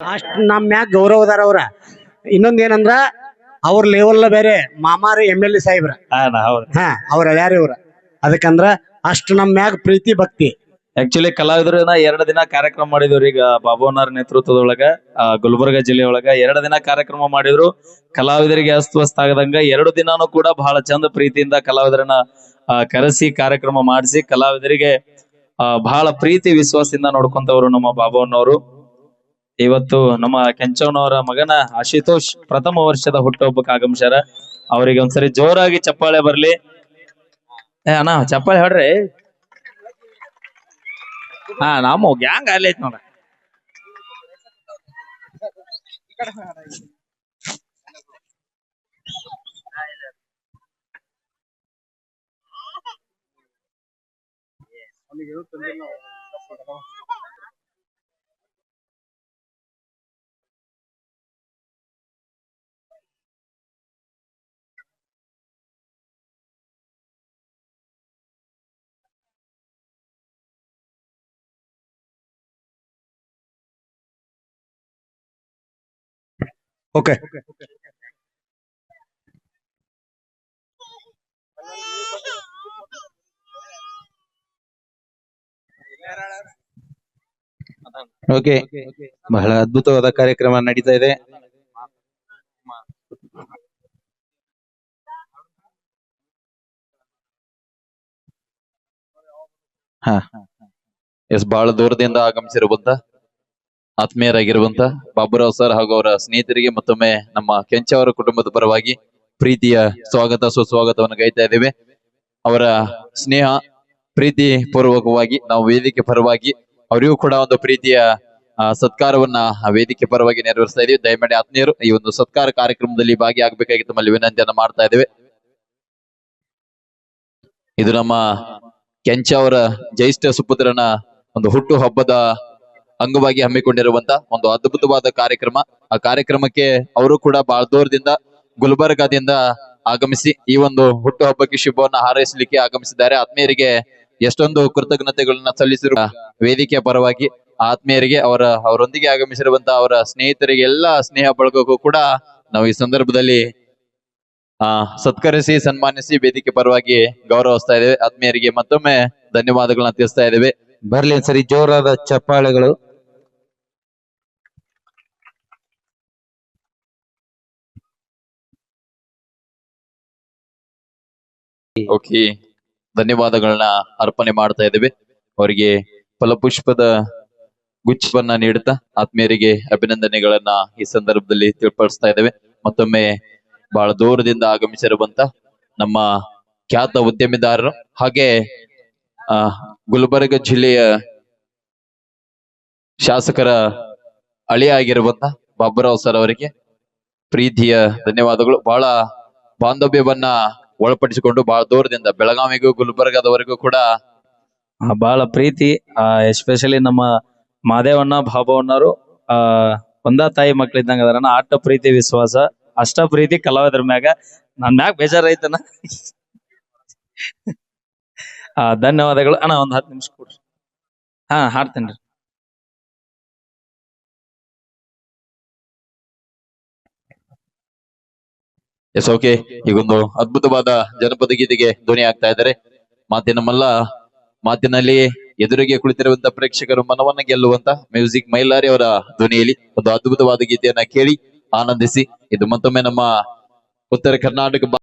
ಅಷ್ಟ್ ನಮ್ ಮ್ಯಾಗ ಗೌರವದಾರ ಅವ್ರ. ಇನ್ನೊಂದ್ ಏನಂದ್ರ ಅವ್ರ ಲೆವೆಲ್ ಬೇರೆ ಮಾಮಾರಿ ಎಂ ಎಲ್ ಎ ಸಾಹೇಬ್ರ. ಹಾ ಅವ್ರ. ಯಾರು ಇವ್ರ. ಅದಕ್ಕಂದ್ರ ಅಷ್ಟ್ ನಮ್ ಮ್ಯಾಗ ಪ್ರೀತಿ ಭಕ್ತಿ. ಆಕ್ಚುಲಿ ಕಲಾವಿದರನ್ನ ಎರಡು ದಿನ ಕಾರ್ಯಕ್ರಮ ಮಾಡಿದ್ರು ಈಗ ಬಾಬುನವ್ರ ನೇತೃತ್ವದೊಳಗ ಗುಲ್ಬರ್ಗ ಜಿಲ್ಲೆಯೊಳಗ ಎರಡು ದಿನ ಕಾರ್ಯಕ್ರಮ ಮಾಡಿದ್ರು. ಕಲಾವಿದರಿಗೆ ಅಸ್ವಸ್ಥ ಆಗದಂಗ ಎರಡು ದಿನಾನು ಕೂಡ ಬಹಳ ಚಂದ ಪ್ರೀತಿಯಿಂದ ಕಲಾವಿದರನ್ನ ಕರೆಸಿ ಕಾರ್ಯಕ್ರಮ ಮಾಡಿಸಿ ಕಲಾವಿದರಿಗೆ ಬಹಳ ಪ್ರೀತಿ ವಿಶ್ವಾಸದಿಂದ ನೋಡ್ಕೊಂತವ್ರು ನಮ್ಮ ಬಾಬುನವರು ಇವತ್ತು ನಮ್ಮ ಕೆಂಚವನವರ ಮಗನ ಆಶುತೋಷ್ ಪ್ರಥಮ ವರ್ಷದ ಹುಟ್ಟುಹಬ್ಬಕ್ಕೆ ಆಗಮಿಸ್ಯಾರ. ಅವರಿಗೆ ಒಂದ್ಸರಿ ಜೋರಾಗಿ ಚಪ್ಪಾಳೆ ಬರ್ಲಿ. ಅಣ್ಣ, ಚಪ್ಪಾಳೆ ಹೇಳ್ರಿ ಹಾ, ನಮ್ಮ ಗ್ಯಾಂಗ್ ಅಲ್ಲಿ ಐತ್ ನೋಡ ಓಕೆ ಓಕೆ ಬಹಳ ಅದ್ಭುತವಾದ ಕಾರ್ಯಕ್ರಮ ನಡೀತಾ ಇದೆ. ಹಾ. ಎಸ್ ಬಹಳ ದೂರದಿಂದ ಆಗಮಿಸಿರುವಂತ ಆತ್ಮೀಯರಾಗಿರುವಂತ ಬಾಬುರಾವ್ ಸರ್ ಹಾಗೂ ಅವರ ಸ್ನೇಹಿತರಿಗೆ ಮತ್ತೊಮ್ಮೆ ನಮ್ಮ ಕೆಂಚ ಅವರ ಕುಟುಂಬದ ಪರವಾಗಿ ಪ್ರೀತಿಯ ಸ್ವಾಗತ, ಸುಸ್ವಾಗತವನ್ನು ಗೈತಾ ಇದ್ದೇವೆ. ಅವರ ಸ್ನೇಹ ಪ್ರೀತಿ ಪೂರ್ವಕವಾಗಿ ನಾವು ವೇದಿಕೆ ಪರವಾಗಿ ಅವರಿಗೂ ಕೂಡ ಒಂದು ಪ್ರೀತಿಯ ಸತ್ಕಾರವನ್ನ ವೇದಿಕೆ ಪರವಾಗಿ ನೆರವೇರಿಸ್ತಾ ಇದೀವಿ ದಯಮಾಡಿ ಆತ್ಮೀಯರು ಈ ಒಂದು ಸತ್ಕಾರ ಕಾರ್ಯಕ್ರಮದಲ್ಲಿ ಭಾಗಿಯಾಗಬೇಕಾಗಿ ತಮ್ಮಲ್ಲಿ ವಿನಂತಿಯನ್ನು ಮಾಡ್ತಾ ಇದ್ದೇವೆ. ಇದು ನಮ್ಮ ಕೆಂಚ ಅವರ ಜ್ಯೇಷ್ಠ ಸುಪುತ್ರನ ಒಂದು ಹುಟ್ಟು ಹಬ್ಬದ ಅಂಗವಾಗಿ ಹಮ್ಮಿಕೊಂಡಿರುವಂತ ಒಂದು ಅದ್ಭುತವಾದ ಕಾರ್ಯಕ್ರಮ. ಆ ಕಾರ್ಯಕ್ರಮಕ್ಕೆ ಅವರು ಕೂಡ ಬಹಳ ದೂರದಿಂದ, ಗುಲ್ಬರ್ಗಾದಿಂದ ಆಗಮಿಸಿ ಈ ಒಂದು ಹುಟ್ಟುಹಬ್ಬಕ್ಕೆ ಶುಭವನ್ನ ಹಾರೈಸಲಿಕ್ಕೆ ಆಗಮಿಸಿದ್ದಾರೆ. ಆತ್ಮೀಯರಿಗೆ ಎಷ್ಟೊಂದು ಕೃತಜ್ಞತೆಗಳನ್ನ ಸಲ್ಲಿಸಿರುವ ವೇದಿಕೆಯ ಪರವಾಗಿ ಆತ್ಮೀಯರಿಗೆ, ಅವರ, ಅವರೊಂದಿಗೆ ಆಗಮಿಸಿರುವಂತಹ ಅವರ ಸ್ನೇಹಿತರಿಗೆ, ಎಲ್ಲ ಸ್ನೇಹ ಬಳಗಕ್ಕೂ ಕೂಡ ನಾವು ಈ ಸಂದರ್ಭದಲ್ಲಿ, ಆ, ಸತ್ಕರಿಸಿ, ಸನ್ಮಾನಿಸಿ ವೇದಿಕೆ ಪರವಾಗಿ ಗೌರವಿಸ್ತಾ ಇದ್ದೇವೆ. ಆತ್ಮೀಯರಿಗೆ ಮತ್ತೊಮ್ಮೆ ಧನ್ಯವಾದಗಳನ್ನ ತಿಳಿಸ್ತಾ ಇದ್ದೇವೆ. ಬರ್ಲಿ ಸರಿ ಜೋರಾದ ಚಪ್ಪಾಳೆಗಳು. ಓಕೆ ಧನ್ಯವಾದಗಳನ್ನ ಅರ್ಪಣೆ ಮಾಡ್ತಾ ಇದ್ದೇವೆ. ಅವರಿಗೆ ಫಲಪುಷ್ಪದ ಗುಚ್ಛವನ್ನ ನೀಡುತ್ತಾ ಆತ್ಮೀಯರಿಗೆ ಅಭಿನಂದನೆಗಳನ್ನ ಈ ಸಂದರ್ಭದಲ್ಲಿ ತಿಳಿಪಡಿಸ್ತಾ ಇದ್ದೇವೆ. ಮತ್ತೊಮ್ಮೆ ಬಹಳ ದೂರದಿಂದ ಆಗಮಿಸಿರುವಂತ ನಮ್ಮ ಖ್ಯಾತ ಉದ್ಯಮಿದಾರರು ಹಾಗೆ ಗುಲ್ಬರ್ಗ ಜಿಲ್ಲೆಯ ಶಾಸಕರ ಅಳಿಯ ಆಗಿರುವಂತ ಬಾಬುರಾವ್ ಸರ್ ಅವರಿಗೆ ಪ್ರೀತಿಯ ಧನ್ಯವಾದಗಳು. ಬಹಳ ಬಾಂಧವ್ಯವನ್ನ ಒಳಪಡಿಸಿಕೊಂಡು ಬಹಳ ದೂರದಿಂದ, ಬೆಳಗಾವಿಗೂ, ಗುಲ್ಬರ್ಗಾದವರೆಗೂ ಕೂಡ ಬಹಳ ಪ್ರೀತಿ ಎಸ್ಪೆಷಲಿ ನಮ್ಮ ಮಾದೇವಣ್ಣ ಬಾಬವಣ್ಣರು ಆ, ಒಂದ ತಾಯಿ ಮಕ್ಳಿದ್ದಂಗ ಅದರ ಆಟ ಪ್ರೀತಿ, ವಿಶ್ವಾಸ, ಅಷ್ಟ ಪ್ರೀತಿ ಕಲಾವಿದ್ರ ಮ್ಯಾಗ. ನನ್ ಮ್ಯಾಗ ಬೇಜಾರೈತನ ಆ, ಧನ್ಯವಾದಗಳು. ಅಣ್ಣ, ಒಂದ್ ಹತ್ತು ನಿಮಿಷ ಕೊಡ್ರಿ. ಹಾ, ಹಾಡ್ತೇನ್ರಿ. ಎಸ್ ಓಕೆ ಈಗೊಂದು ಅದ್ಭುತವಾದ ಜನಪದ ಗೀತೆಗೆ ಧ್ವನಿ ಆಗ್ತಾ ಇದ್ದಾರೆ. ಮಾತಿನ ನಮ್ಮಲ್ಲ ಮಾತಿನಲ್ಲಿ ಎದುರಿಗೆ ಕುಳಿತಿರುವಂತ ಪ್ರೇಕ್ಷಕರು ಮನವನ್ನ ಗೆಲ್ಲುವಂತ ಮ್ಯೂಸಿಕ್ ಮೈಲಾರಿ ಅವರ ಧ್ವನಿಯಲ್ಲಿ ಒಂದು ಅದ್ಭುತವಾದ ಗೀತೆಯನ್ನ ಕೇಳಿ ಆನಂದಿಸಿ. ಇದು ಮತ್ತೊಮ್ಮೆ ನಮ್ಮ ಉತ್ತರ ಕರ್ನಾಟಕ